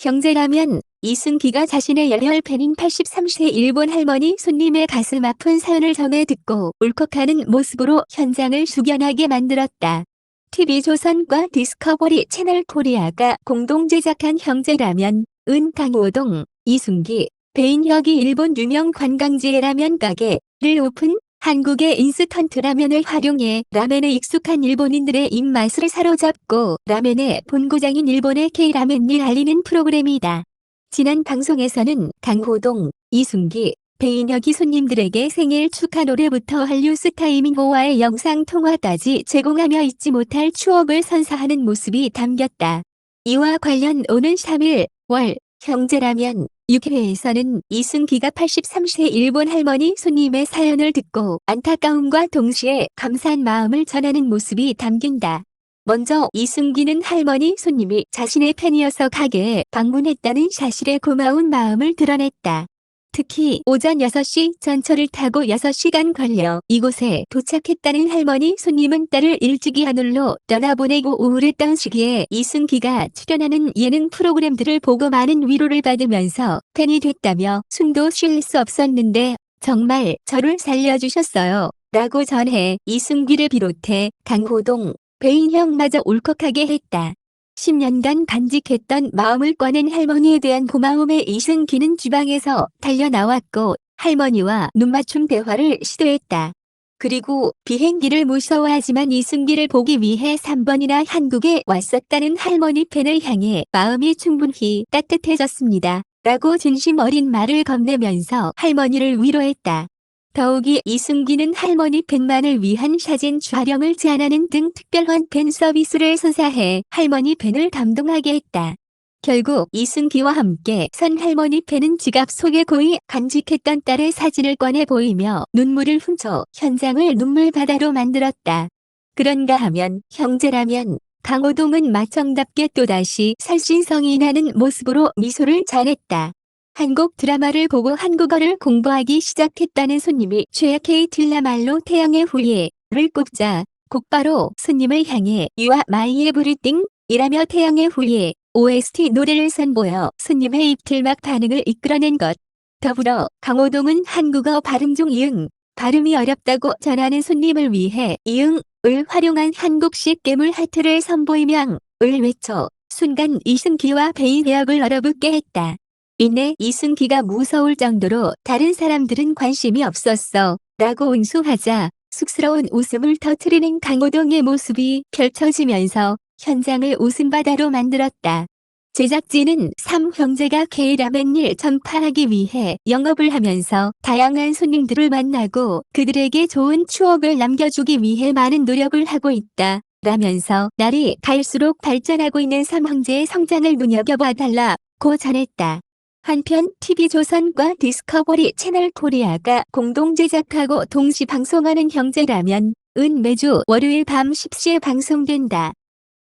형제라면 이승기가 자신의 열혈 팬인 83세 일본 할머니 손님의 가슴 아픈 사연을 전해 듣고 울컥하는 모습으로 현장을 숙연하게 만들었다. TV조선과 디스커버리 채널 코리아가 공동 제작한 형제라면 은 강호동, 이승기, 배인혁이 일본 유명 관광지의 라면 가게를 오픈 한국의 인스턴트 라면을 활용해 라멘에 익숙한 일본인들의 입맛을 사로잡고 라멘의 본고장인 일본의 K라멘을 알리는 프로그램이다. 지난 방송에서는 강호동, 이순기, 배인혁이 손님들에게 생일 축하 노래부터 한류 스타 이민호와의 영상 통화까지 제공하며 잊지 못할 추억을 선사하는 모습이 담겼다. 이와 관련 오는 3일 월 형제라면 6회에서는 이승기가 83세 일본 할머니 손님의 사연을 듣고 안타까움과 동시에 감사한 마음을 전하는 모습이 담긴다. 먼저 이승기는 할머니 손님이 자신의 팬이어서 가게에 방문했다는 사실에 고마운 마음을 드러냈다. 특히 오전 6시 전철을 타고 6시간 걸려 이곳에 도착했다는 할머니 손님은 딸을 일찍이 하늘로 떠나보내고 우울했던 시기에 이승기가 출연하는 예능 프로그램들을 보고 많은 위로를 받으면서 팬이 됐다며 숨도 쉴 수 없었는데 정말 저를 살려주셨어요. 라고 전해 이승기를 비롯해 강호동, 배인형마저 울컥하게 했다. 10년간 간직했던 마음을 꺼낸 할머니에 대한 고마움에 이승기는 주방에서 달려나왔고 할머니와 눈맞춤 대화를 시도했다. 그리고 비행기를 무서워하지만 이승기를 보기 위해 3번이나 한국에 왔었다는 할머니 팬을 향해 마음이 충분히 따뜻해졌습니다. 라고 진심 어린 말을 건네면서 할머니를 위로했다. 더욱이 이승기는 할머니 팬만을 위한 사진 촬영을 제안하는 등 특별한 팬 서비스를 선사해 할머니 팬을 감동하게 했다. 결국 이승기와 함께 선 할머니 팬은 지갑 속에 고이 간직했던 딸의 사진을 꺼내 보이며 눈물을 훔쳐 현장을 눈물 바다로 만들었다. 그런가 하면 형제라면 강호동은 마청답게 또다시 살신성이 나는 모습으로 미소를 잘했다. 한국 드라마를 보고 한국어를 공부하기 시작했다는 손님이 최악의 딜라말로 태양의 후예를 꼽자 곧바로 손님을 향해 유아 마이의 브리띵 이라며 태양의 후예 OST 노래를 선보여 손님의 입틀막 반응을 이끌어낸 것. 더불어 강호동은 한국어 발음 중 이응, 발음이 어렵다고 전하는 손님을 위해 이응, 을 활용한 한국식 깨물 하트를 선보이며 을 외쳐 순간 이승기와 베인 대역을 얼어붙게 했다. 이내 이승기가 무서울 정도로 다른 사람들은 관심이 없었어 라고 응수하자 쑥스러운 웃음을 터트리는 강호동의 모습이 펼쳐지면서 현장을 웃음바다로 만들었다. 제작진은 3형제가 K라멘을 전파하기 위해 영업을 하면서 다양한 손님들을 만나고 그들에게 좋은 추억을 남겨주기 위해 많은 노력을 하고 있다. 라면서 날이 갈수록 발전하고 있는 3형제의 성장을 눈여겨봐 달라 고 전했다. 한편 TV조선과 디스커버리 채널 코리아가 공동 제작하고 동시 방송하는 형제라면 은 매주 월요일 밤 10시에 방송된다.